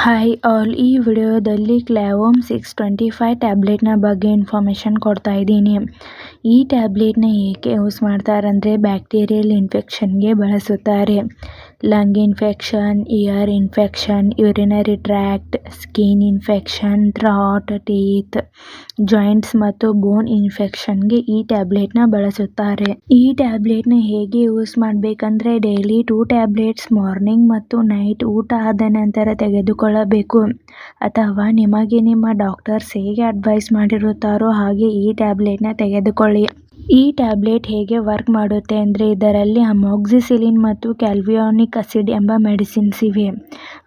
Hi all ಈ ವಿಡಿಯೋದಲ್ಲಿ ಕ್ಲಾವೋಮ್ six twenty five ಟ್ಯಾಬ್ಲೆಟ್ನ ಬಗ್ಗೆ ಇನ್ಫಾರ್ಮೇಷನ್ ಕೊಡ್ತಾ ಇದ್ದೀನಿ ಈ ಟ್ಯಾಬ್ಲೆಟ್ನ ಏಕೆ ಯೂಸ್ ಮಾಡ್ತಾರಂದರೆ ಬ್ಯಾಕ್ಟೀರಿಯಲ್ ಇನ್ಫೆಕ್ಷನ್ಗೆ ಬಳಸುತ್ತಾರೆ lung infection ear infection urinary tract skin infection throat teeth joints ಮತ್ತು ಬೋನ್ ಇನ್ಫೆಕ್ಷನ್ಗೆ ಈ ಟ್ಯಾಬ್ಲೆಟ್ನ ಬಳಸುತ್ತಾರೆ. ಈ ಟ್ಯಾಬ್ಲೆಟ್ನ ಹೇಗೆ ಯೂಸ್ ಮಾಡಬೇಕಂದ್ರೆ ಡೈಲಿ ಟೂ ಟ್ಯಾಬ್ಲೆಟ್ಸ್ ಮಾರ್ನಿಂಗ್ ಮತ್ತು ನೈಟ್ ಊಟ ಆದ ನಂತರ ತೆಗೆದುಕೊಳ್ಳಬೇಕು. ಅಥವಾ ನಿಮಗೆ ನಿಮ್ಮ ಡಾಕ್ಟರ್ಸ್ ಹೇಗೆ ಅಡ್ವೈಸ್ ಮಾಡಿರುತ್ತಾರೋ ಹಾಗೆ ಈ ಟ್ಯಾಬ್ಲೆಟ್ನ ತೆಗೆದುಕೊಳ್ಳಿ. ಈ ಟ್ಯಾಬ್ಲೆಟ್ ಹೇಗೆ ವರ್ಕ್ ಮಾಡುತ್ತೆ ಅಂದರೆ ಇದರಲ್ಲಿ ಅಮೋಕ್ಸಿಸಿಲಿನ್ ಮತ್ತು ಕ್ಯಾಲ್ವಿಯಾನಿಕ್ ಅಸಿಡ್ ಎಂಬ ಮೆಡಿಸಿನ್ಸ್ ಇವೆ.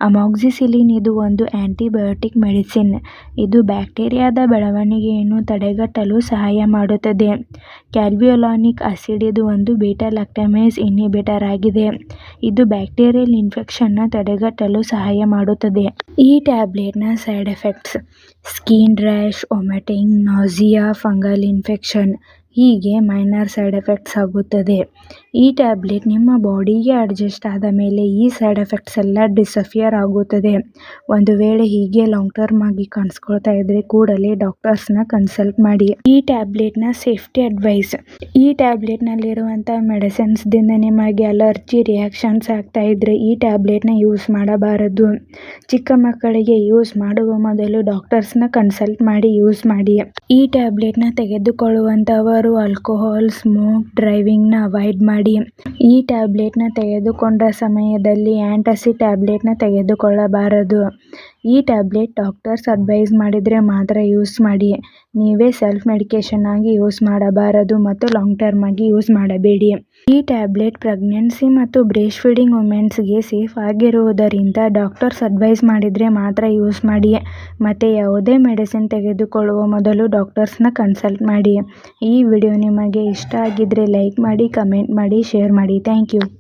ಅಮೋಕ್ಸಿಸಿಲಿನ್ ಇದು ಒಂದು ಆ್ಯಂಟಿಬಯೋಟಿಕ್ ಮೆಡಿಸಿನ್. ಇದು ಬ್ಯಾಕ್ಟೀರಿಯಾದ ಬೆಳವಣಿಗೆಯನ್ನು ತಡೆಗಟ್ಟಲು ಸಹಾಯ ಮಾಡುತ್ತದೆ. ಕ್ಯಾಲ್ವಿಯೋಲಾನಿಕ್ ಅಸಿಡ್ ಇದು ಒಂದು ಬೀಟಾ ಲ್ಯಾಕ್ಟಮೇಸ್ ಇನ್ಹಿಬಿಟರ್ ಆಗಿದೆ. ಇದು ಬ್ಯಾಕ್ಟೀರಿಯಲ್ ಇನ್ಫೆಕ್ಷನ್ನ ತಡೆಗಟ್ಟಲು ಸಹಾಯ ಮಾಡುತ್ತದೆ. ಈ ಟ್ಯಾಬ್ಲೆಟ್ನ side effects skin rash, vomiting, nausea, fungal infection ಹೀಗೆ ಮೈನರ್ ಸೈಡ್ ಎಫೆಕ್ಟ್ಸ್ ಆಗುತ್ತದೆ. ಈ ಟ್ಯಾಬ್ಲೆಟ್ ನಿಮ್ಮ ಬಾಡಿಗೆ ಅಡ್ಜಸ್ಟ್ ಆದ ಮೇಲೆ ಈ ಸೈಡ್ ಎಫೆಕ್ಟ್ಸ್ ಎಲ್ಲ ಡಿಸಫಿಯರ್ ಆಗುತ್ತದೆ. ಒಂದು ವೇಳೆ ಹೀಗೆ ಲಾಂಗ್ ಟರ್ಮ್ ಆಗಿ ಕಾಣಿಸ್ಕೊಳ್ತಾ ಇದ್ರೆ ಕೂಡಲೇ ಡಾಕ್ಟರ್ಸ್ನ ಕನ್ಸಲ್ಟ್ ಮಾಡಿ. ಈ ಟ್ಯಾಬ್ಲೆಟ್ನ ಸೇಫ್ಟಿ ಅಡ್ವೈಸ್ ಈ ಟ್ಯಾಬ್ಲೆಟ್ನಲ್ಲಿರುವಂಥ ಮೆಡಿಸಿನ್ಸ್ದಿಂದ ನಿಮಗೆ ಅಲರ್ಜಿ ರಿಯಾಕ್ಷನ್ಸ್ ಆಗ್ತಾ ಇದ್ರೆ ಈ ಟ್ಯಾಬ್ಲೆಟ್ನ ಯೂಸ್ ಮಾಡಬಾರದು. ಚಿಕ್ಕ ಮಕ್ಕಳಿಗೆ ಯೂಸ್ ಮಾಡುವ ಮೊದಲು ಡಾಕ್ಟರ್ಸ್ನ ಕನ್ಸಲ್ಟ್ ಮಾಡಿ ಯೂಸ್ ಮಾಡಿ. ಈ ಟ್ಯಾಬ್ಲೆಟ್ನ ತೆಗೆದುಕೊಳ್ಳುವಂಥವರು ಆಲ್ಕೋಹಾಲ್ ಸ್ಮೋಕ್ ಡ್ರೈವಿಂಗ್ನ ಅವಾಯ್ಡ್ ಮಾಡಿ. ಈ ಟ್ಯಾಬ್ಲೆಟ್ನ ತೆಗೆದುಕೊಂಡ ಸಮಯದಲ್ಲಿ ಆ್ಯಂಟಾಸಿಡ್ ಟ್ಯಾಬ್ಲೆಟ್ನ ತೆಗೆದುಕೊಳ್ಳಬಾರದು. ಈ ಟ್ಯಾಬ್ಲೆಟ್ ಡಾಕ್ಟರ್ಸ್ ಅಡ್ವೈಸ್ ಮಾಡಿದರೆ ಮಾತ್ರ ಯೂಸ್ ಮಾಡಿ. ನೀವೇ ಸೆಲ್ಫ್ ಮೆಡಿಕೇಷನ್ ಆಗಿ ಯೂಸ್ ಮಾಡಬಾರದು ಮತ್ತು ಲಾಂಗ್ ಟರ್ಮ್ ಆಗಿ ಯೂಸ್ ಮಾಡಬೇಡಿ. ಈ ಟ್ಯಾಬ್ಲೆಟ್ ಪ್ರೆಗ್ನೆನ್ಸಿ ಮತ್ತು ಬ್ರೇಸ್ಟ್ ಫೀಡಿಂಗ್ ವುಮೆನ್ಸ್ಗೆ ಸೇಫ್ ಆಗಿರುವುದರಿಂದ ಡಾಕ್ಟರ್ಸ್ ಅಡ್ವೈಸ್ ಮಾಡಿದರೆ ಮಾತ್ರ ಯೂಸ್ ಮಾಡಿ. ಮತ್ತು ಯಾವುದೇ ಮೆಡಿಸಿನ್ ತೆಗೆದುಕೊಳ್ಳುವ ಮೊದಲು ಡಾಕ್ಟರ್ಸ್ನ ಕನ್ಸಲ್ಟ್ ಮಾಡಿ. ಈ ವಿಡಿಯೋ ನಿಮಗೆ ಇಷ್ಟ ಆಗಿದ್ದರೆ ಲೈಕ್ ಮಾಡಿ, ಕಮೆಂಟ್ ಮಾಡಿ, ಶೇರ್ ಮಾಡಿ. Thank you.